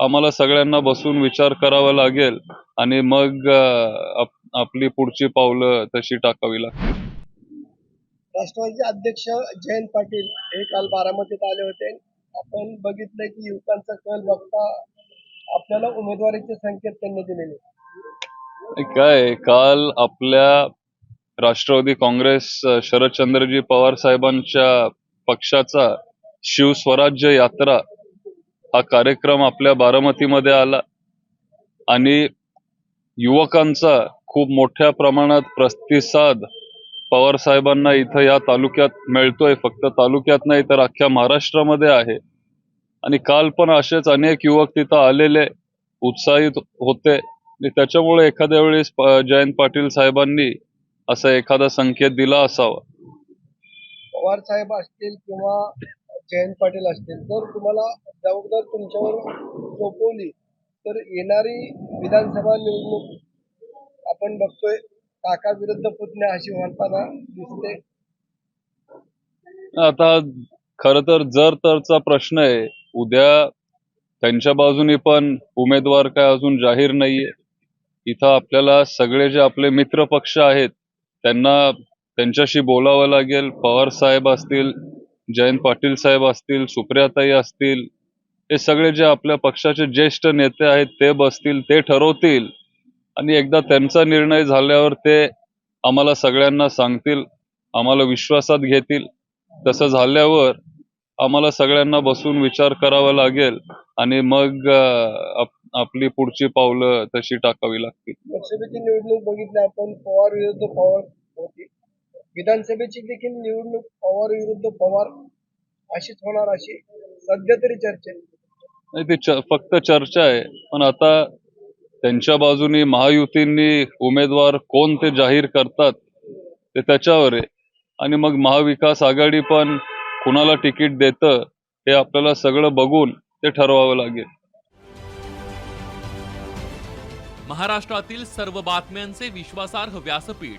आम्हाला सगळ्यांना बसून विचार करावा लागेल आणि मग आपली पुढची पावलं तशी टाकावी लागतील. राष्ट्रवादीचे अध्यक्ष जयंत पाटील हे काल बारामतीत आले होते. आपण बघितलं की युवकांचा कल बघता आपल्याला उमेदवारीचे संकेत त्यांनी दिलेले. काय काल आपल्या राष्ट्रवादी काँग्रेस शरदचंद्रजी पवार साहेबांच्या पक्षाचा शिवस्वराज्य यात्रा हा कार्यक्रम आपल्या बारामतीमध्ये आला आणि युवकांचा खूप मोठ्या प्रमाणात प्रतिसाद पवार साहेबांना इथं या तालुक्यात मिळतोय. फक्त तालुक्यात नाही तर अख्ख्या महाराष्ट्रामध्ये आहे. आणि काल पण असेच अनेक युवक तिथं आलेले उत्साहित होते. आणि त्याच्यामुळे एखाद्या वेळेस जयंत पाटील साहेबांनी असा एखादा संकेत दिला असावा. पवार साहेब असतील किंवा जयंत पाटील असतील. तर तुम्हाला जबाबदार तुमच्यावर सोपवली तर येणारी विधानसभा निवडणूक आपण बघतोय. काका विरुद्ध पुतण्या अशी म्हणताना दिसते. आता खर तर जर तरचा प्रश्न आहे उद्या त्यांच्या बाजूने पण उमेदवार काय अजून जाहीर नाहीये. इथं आपल्याला सगळे जे आपले मित्र पक्ष आहेत त्यांना त्यांच्याशी बोलावं लागेल. पवार साहेब असतील जयंत पाटील साहेब असतील सुप्रियाताई असतील हे सगळे जे आपल्या पक्षाचे ज्येष्ठ नेते आहेत ते बसतील ते ठरवतील. आणि एकदा त्यांचा निर्णय झाल्यावर ते आम्हाला सगळ्यांना सांगतील आम्हाला विश्वासात घेतील. तसं झाल्यावर आम्हाला सगळ्यांना बसून विचार करावा लागेल आणि मग आपली पुढची पावलं तशी टाकावी लागतील. लोकसभेची निवडणूक बघितली आपण पवार विरुद्ध पवार विधानसभेची देखील निवडणूक पवार विरुद्ध पवार अशीच होणार अशी सध्या तरी चर्चा आहे. नाही ती च- फक्त चर्चा आहे. पण आता त्यांच्या बाजूनी महायुतींनी उमेदवार कोण ते जाहीर करतात ते त्याच्यावर आहे. आणि मग महाविकास आघाडी पण कुणाला तिकीट देतं हे आपल्याला सगळं बघून ते ठरवावं लागेल. महाराष्ट्रातील सर्व बातम्यांचे विश्वासार्ह व्यासपीठ